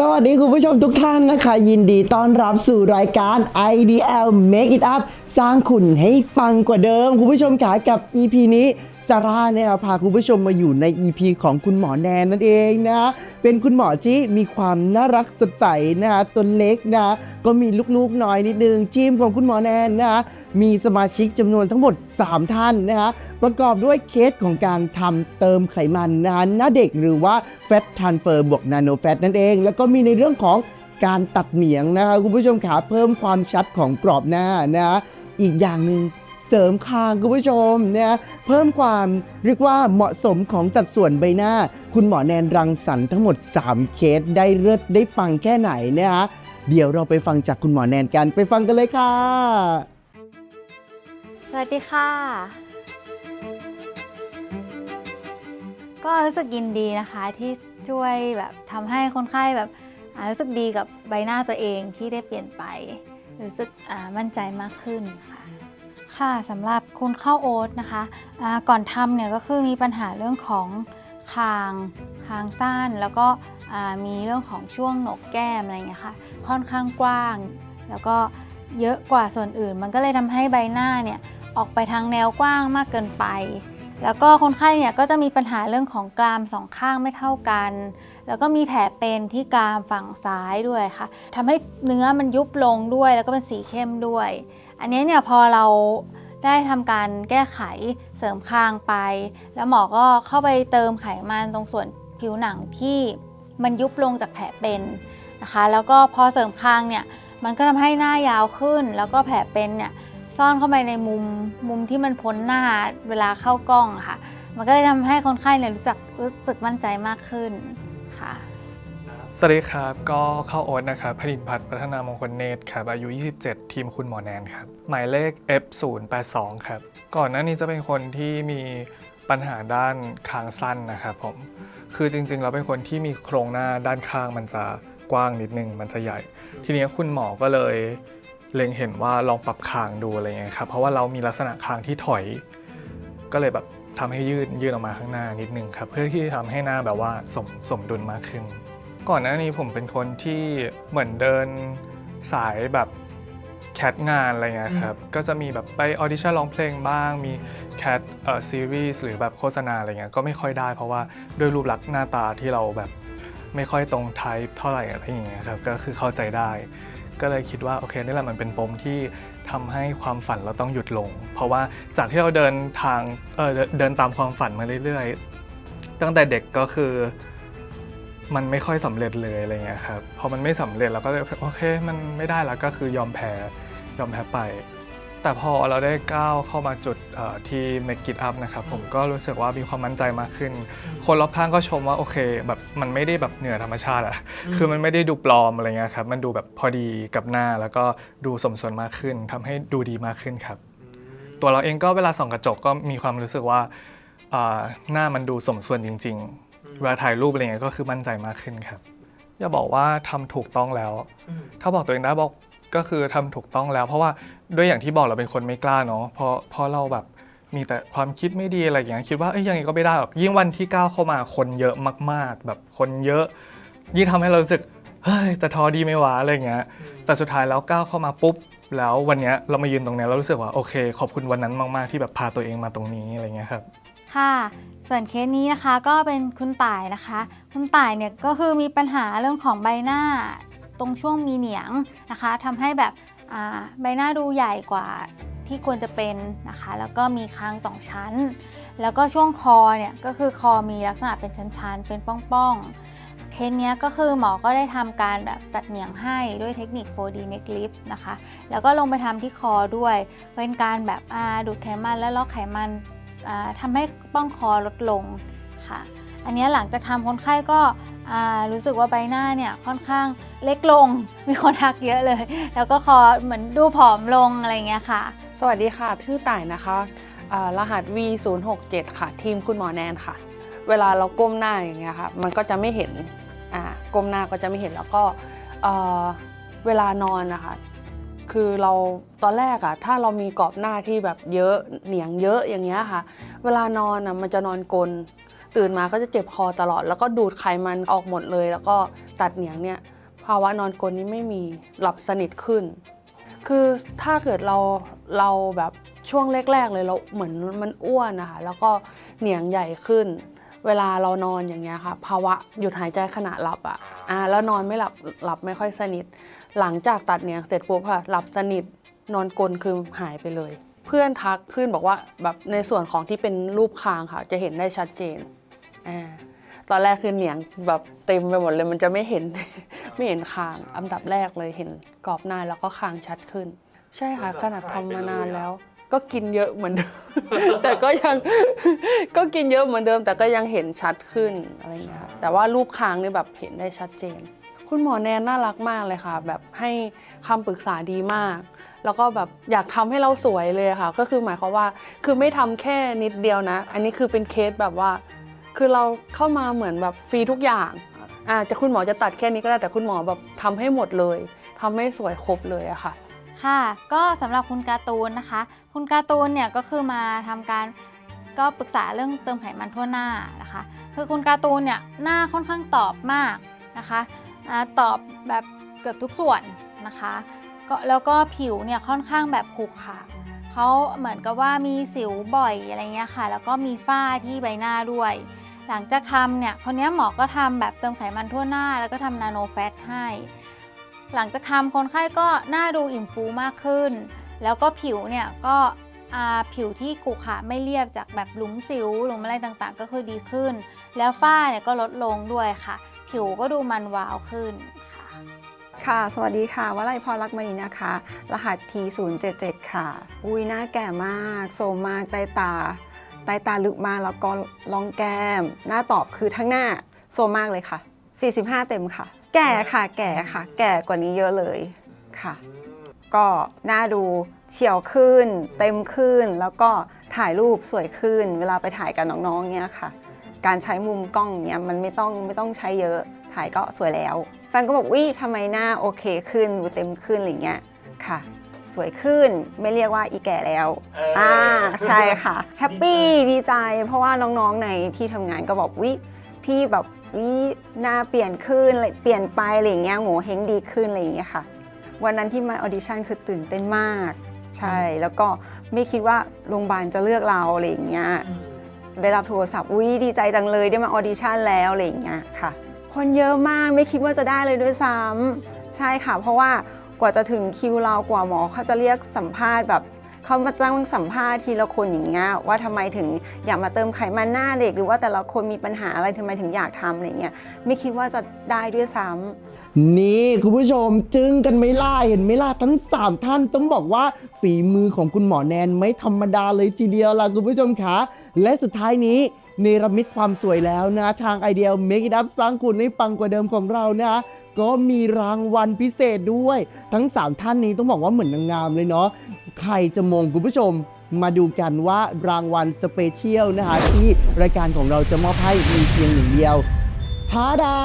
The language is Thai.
สวัสดีคุณผู้ชมทุกท่านนะคะ ยินดีต้อนรับสู่รายการ IDL Make It Up สร้างขุนให้ปังกว่าเดิม คุณผู้ชมขากับ EP นี้ซาร่าเนี่ยพาคุณผู้ชมมาอยู่ใน EP ของคุณหมอแนนนั่นเองนะ เป็นคุณหมอที่มีความน่ารักสดใสนะตัวเล็กนะ ก็มีลูกๆน้อยนิดนึงทีมของคุณหมอแนนนะมีสมาชิกจำนวนทั้งหมด 3 ท่านนะคะ ประกอบด้วยเคสของการทำเติมไขมันนะหน้าเด็กหรือว่า Fat Transfer บวก Nano Fat นั่นเอง แล้วก็มีในเรื่องของการตัดเหนียงนะคะคุณผู้ชมขาเพิ่มความชัดของกรอบหน้านะอีกอย่างหนึ่งเสริมคางคุณผู้ชมนะเพิ่มความเรียกว่าเหมาะสมของสัดส่วนใบหน้า คุณหมอแนนรังสรรค์ทั้งหมด 3 เคสได้เลิศได้ปังแค่ไหนนะคะเดี๋ยวเราไปฟังจากคุณหมอแนนกันไปฟังกันเลยค่ะ สวัสดีค่ะ ก็รู้สึกยินดีนะคะที่ช่วยแบบทำให้คนไข้แบบรู้สึกดีกับใบหน้าตัวเองที่ได้เปลี่ยนไป รู้สึกมั่นใจมากขึ้นค่ะค่ะสำหรับคุณข้าวโอ๊ตนะคะอ่าก่อนทำเนี่ยก็คือมีปัญหาเรื่องของคางคางสั้น แล้วก็มีเรื่องของช่วงหนกแก้มอะไรเงี้ยค่ะค่อนข้างกว้าง แล้วก็เยอะกว่าส่วนอื่น มันก็เลยทำให้ใบหน้าเนี่ยออกไปทางแนวกว้างมากเกินไป แล้วก็คนไข้เนี่ยก็จะมีปัญหาเรื่องของกรามสองข้างไม่เท่ากัน แล้วก็มีแผลเป็นที่กรามฝั่งซ้ายด้วยค่ะทำให้เนื้อมันยุบลงด้วย แล้วก็เป็นสีเข้มด้วย อันนี้เนี่ยพอเราได้ทำการแก้ไขเสริมคางไป แล้วหมอก็เข้าไปเติมไขมันตรงส่วนผิวหนังที่มันยุบลงจากแผลเป็นนะคะ แล้วก็พอเสริมคางเนี่ยมันก็ทำให้หน้ายาวขึ้น แล้วก็แผลเป็นเนี่ย ซ่อนเข้าไปในมุมมุมที่มันพ้นหน้าเวลาเข้ากล้องค่ะ มันก็เลยทำให้คนไข้เนี่ยรู้จักรู้สึกมั่นใจมากขึ้นค่ะสวัสดีครับ ก็เข้าโอ๊ตนะครับผลิตพัฒน์พัฒนามงคลเนตรครับ อายุ 27 ทีมคุณหมอแนนครับ หมายเลข F082 ครับ ก่อนหน้านี้จะเป็นคนที่มีปัญหาด้านคางสั้นนะครับผม คือจริงๆ เราเป็นคนที่มีโครงหน้าด้านข้างมันจะกว้างนิดนึง มันจะใหญ่ ทีนี้คุณหมอก็เลย เล็งเห็นว่าลองปรับคางดูอะไรเงี้ยครับเพราะว่าเรามีลักษณะคางที่ถอย ก็เลยแบบทำให้ยืดยืดออกมาข้างหน้านิดนึงครับเพื่อที่จะทำให้หน้าแบบว่าสมสมดุลมากขึ้น ก่อนหน้านี้ผมเป็นคนที่เหมือนเดินสายแบบแคทงานอะไรเงี้ยครับก็จะมีแบบไปออดิชั่นร้องเพลงบ้าง มีแคทเอ่อซีรีส์หรือแบบโฆษณาอะไรเงี้ยก็ไม่ค่อยได้ เพราะว่าด้วยรูปลักษณ์หน้าตาที่เราแบบไม่ค่อยตรงไทป์เท่าไหร่อะไรอย่างเงี้ยครับก็คือเข้าใจได้ ก็เลยคิดว่าโอเคนี่แหละมันเป็นปมที่ทำให้ความฝันเราต้องหยุดลง เพราะว่าจากที่เราเดินทางเออเดินตามความฝันมาเรื่อยๆ ตั้งแต่เด็กก็คือมันไม่ค่อยสำเร็จเลยอะไรเงี้ยครับพอมันไม่สำเร็จเราก็เลยโอเคมันไม่ได้แล้วก็คือยอมแพ้ยอมแพ้ไป แต่พอเราได้ก้าวเข้ามาจุดเอ่อที่ Make It Up นะครับผมก็รู้สึกว่ามีความมั่นใจมากขึ้น คนรอบข้างก็ชมว่าโอเคแบบมันไม่ได้แบบเหนือธรรมชาติอะคือมันไม่ได้ดูปลอมอะไรเงี้ยครับมันดูแบบพอดีกับหน้าแล้วก็ดูสมส่วนมากขึ้นทำให้ดูดีมากขึ้นครับ ตัวเราเองก็เวลาส่องกระจกก็มีความรู้สึกว่าอ่าหน้ามันดูสมส่วนจริง ๆ เวลาถ่ายรูปอะไรเงี้ยก็คือมั่นใจมากขึ้นครับอย่าบอกว่าทำถูกต้องแล้ว ถ้าบอกตัวเองได้บอก ก็คือทำถูกต้องแล้ว เพราะว่าด้วยอย่างที่บอกเราเป็นคนไม่กล้าเนาะเพราะเพราะเราแบบมีแต่ความคิดไม่ดีอะไรอย่างเงี้ยคิดว่าเอ้ยยังไงก็ไม่ได้หรอกยิ่งวันที่ก้าวเข้ามาคนเยอะมาก ๆ แบบคนเยอะ ยิ่งทำให้เรารู้สึกเฮ้ยจะทอดีไม่หวะอะไรอย่างเงี้ยแต่สุดท้ายแล้วก้าวเข้ามาปุ๊บแล้ววันเนี้ยเรามายืนตรงเนี้ยเรารู้สึกว่าโอเค ขอบคุณวันนั้นมากๆ ที่แบบพาตัวเองมาตรงนี้อะไรเงี้ยครับค่ะ ส่วนเคสนี้นะคะก็เป็นคุณต่ายนะคะ คุณต่ายเนี่ยก็คือมีปัญหาเรื่องของใบหน้า ตรงช่วงมีเหนียงนะคะทำให้แบบใบหน้าดูใหญ่กว่าที่ควรจะเป็นนะคะ แล้วก็มีคางสองชั้น แล้วก็ช่วงคอเนี่ยก็คือคอมีลักษณะเป็นชั้นๆ เป็นป้องๆ เคสเนี้ยก็คือหมอก็ได้ทำการแบบตัดเหนียงให้ด้วยเทคนิค 4D neck lift นะคะ แล้วก็ลงไปทำที่คอด้วย เป็นการแบบาดูดไขมันและลอกไขมันทำให้ป้องคอลดลงค่ะ อันนี้หลังจากทำคนไข้ก็ รู้สึกว่าใบหน้าเนี่ยค่อนข้างเล็กลง มีคนทักเยอะเลย แล้วก็คอเหมือนดูผอมลงอะไรเงี้ยค่ะ สวัสดีค่ะ ชื่อต่ายนะคะรหัส V067 ค่ะ ทีมคุณหมอแนนค่ะ เวลาเราก้มหน้าอย่างเงี้ยค่ะ มันก็จะไม่เห็นอ่าก้มหน้าก็จะไม่เห็นแล้วก็เอ่อเวลานอนนะคะ คือเราตอนแรกอะถ้าเรามีกรอบหน้าที่แบบเยอะเหนียงเยอะอย่างเงี้ยค่ะ เวลานอนอะมันจะนอนกลน ตื่นมาก็จะเจ็บคอตลอด แล้วก็ดูดไขมันออกหมดเลย แล้วก็ตัดเหนียงเนี่ยภาวะนอนกรนนี้ไม่มีหลับสนิทขึ้น คือถ้าเกิดเราเราแบบช่วงแรกๆเลยเราเหมือนมันอ้วนนะคะแล้วก็เหนียงใหญ่ขึ้น เวลาเรานอนอย่างเงี้ยค่ะ ภาวะหยุดหายใจขณะหลับอะอ่าแล้วนอนไม่หลับหลับไม่ค่อยสนิท หลังจากตัดเหนียงเสร็จปุ๊บค่ะหลับสนิทนอนกลนคือหายไปเลย เพื่อนทักขึ้นบอกว่าแบบในส่วนของที่เป็นรูปคางค่ะ จะเห็นได้ชัดเจนอ่าตอนแรกคือเหนียงแบบเต็มไปหมดเลยมันจะไม่เห็น ไม่เห็นคาง อันดับแรกเลยเห็นกรอบหน้าแล้วก็คางชัดขึ้น ใช่ค่ะขนาดทำมานานแล้ว ก็กินเยอะเหมือนเดิมแต่ก็ยังก็กินเยอะเหมือนเดิม แต่ก็ยังเห็นชัดขึ้นอะไรอย่างเงี้ยค่ะแต่ว่ารูปคางนี่แบบเห็นได้ชัดเจน คุณหมอแนนน่ารักมากเลยค่ะ แบบให้คำปรึกษาดีมาก แล้วก็แบบอยากทำให้เราสวยเลยค่ะ ก็คือหมายความว่าคือไม่ทำแค่นิดเดียวนะ อันนี้คือเป็นเคสแบบว่า คือเราเข้ามาเหมือนแบบฟรีทุกอย่างอ่าจะคุณหมอจะตัดแค่นี้ก็ได้แต่คุณหมอแบบทำให้หมดเลยทำให้สวยครบเลยอะค่ะ ค่ะ ก็สำหรับคุณการ์ตูนนะคะ คุณการ์ตูนเนี่ยก็คือมาทำการก็ปรึกษาเรื่องเติมไขมันทั่วหน้านะคะ คือคุณการ์ตูนเนี่ยหน้าค่อนข้างตอบมากนะคะอ่าตอบแบบเกือบทุกส่วนนะคะ ก็แล้วก็ผิวเนี่ยค่อนข้างแบบขรุขระเขาเหมือนกับว่ามีสิวบ่อยอะไรเงี้ยค่ะ แล้วก็มีฝ้าที่ใบหน้าด้วย หลังจากทำเนี่ยคนนี้หมอก็ทำแบบเติมไขมันทั่วหน้า แล้วก็ทำนาโนแฟตให้ หลังจากทำคนไข้ก็หน้าดูอิ่มฟูมากขึ้น แล้วก็ผิวเนี่ยก็ผิวที่กุขระไม่เรียบจากแบบหลุมสิวหลุมอะไรต่างๆ ก็คือดีขึ้น แล้วฝ้าเนี่ยก็ลดลงด้วยค่ะ ผิวก็ดูมันวาวขึ้น ค่ะ สวัสดีค่ะ วลัยพรรักมณีนะคะ รหัส T077 ค่ะ อุ้ยหน้าแก่มากโซมมากใต้ตาใต้ตาลึกมากแล้วก็รองแก้ม หน้าตอบคือทั้งหน้าโซมมากเลยค่ะ 45 เต็มค่ะ แก่ค่ะ แก่ค่ะ แก่กว่านี้เยอะเลยค่ะ ก็หน้าดูเฉียวขึ้น เต็มขึ้น แล้วก็ถ่ายรูปสวยขึ้น เวลาไปถ่ายกับน้องๆเนี้ยค่ะ การใช้มุมกล้องเนี้ยมันไม่ต้องไม่ต้องใช้เยอะ ถ่ายก็สวยแล้ว นก็บอกวิทำไมหน้าโอเคขึ้นดูเต็มขึ้นอะไรเงี้ยค่ะ สวยขึ้นไม่เรียกว่าอีแก่แล้วอ่าใช่ค่ะแฮปปี้ดีใจ เพราะว่าน้องๆในที่ทำงานก็บอกวิพี่แบบวิหน้าเปลี่ยนขึ้นอะไรเปลี่ยนไปอะไรอย่างเงี้ยโง่เฮงดีขึ้นอะไรอย่างเงี้ยค่ะ วันนั้นที่มาออดิชั่นคือตื่นเต้นมาก ใช่แล้วก็ไม่คิดว่าโรงพยาบาลจะเลือกเราอะไรอย่างเงี้ย ได้รับโทรศัพท์อุ้ยดีใจจังเลยได้มาออดิชั่นแล้วอะไรอย่างเงี้ยค่ะ คนเยอะมากไม่คิดว่าจะได้เลยด้วยซ้ำใช่ค่ะ เพราะว่ากว่าจะถึงคิวเรากว่าหมอเขาจะเรียกสัมภาษณ์แบบเขามาตั้งสัมภาษณ์ทีละคนอย่างเงี้ยว่าทำไมถึงอยากมาเติมไขมันหน้าเด็ก หรือว่าแต่ละคนมีปัญหาอะไรทำไมถึงอยากทำอะไรเงี้ยไม่คิดว่าจะได้ด้วยซ้ำนี่คุณผู้ชมจึงกันไม่ล่าเห็นไหม่ล่าทั้ง 3 ท่านต้องบอกว่าฝีมือของคุณหมอแนนไม่ธรรมดาเลยทีเดียวล่ะคุณผู้ชมคะและสุดท้ายนี้ เนรมิตความสวยแล้วนะทางไอเดีย Make It Up สร้างคุณให้ปังกว่าเดิมของเรานะก็มีรางวัลพิเศษด้วย ทั้ง 3 ท่านนี้ต้องบอกว่าเหมือนนางงามเลยเนาะใครจะมงคุณผู้ชมมาดูกันว่ารางวัลสเปเชียลนะคะที่รายการของเราจะมอบให้มีเพียงหนึ่งเดียวท้าดา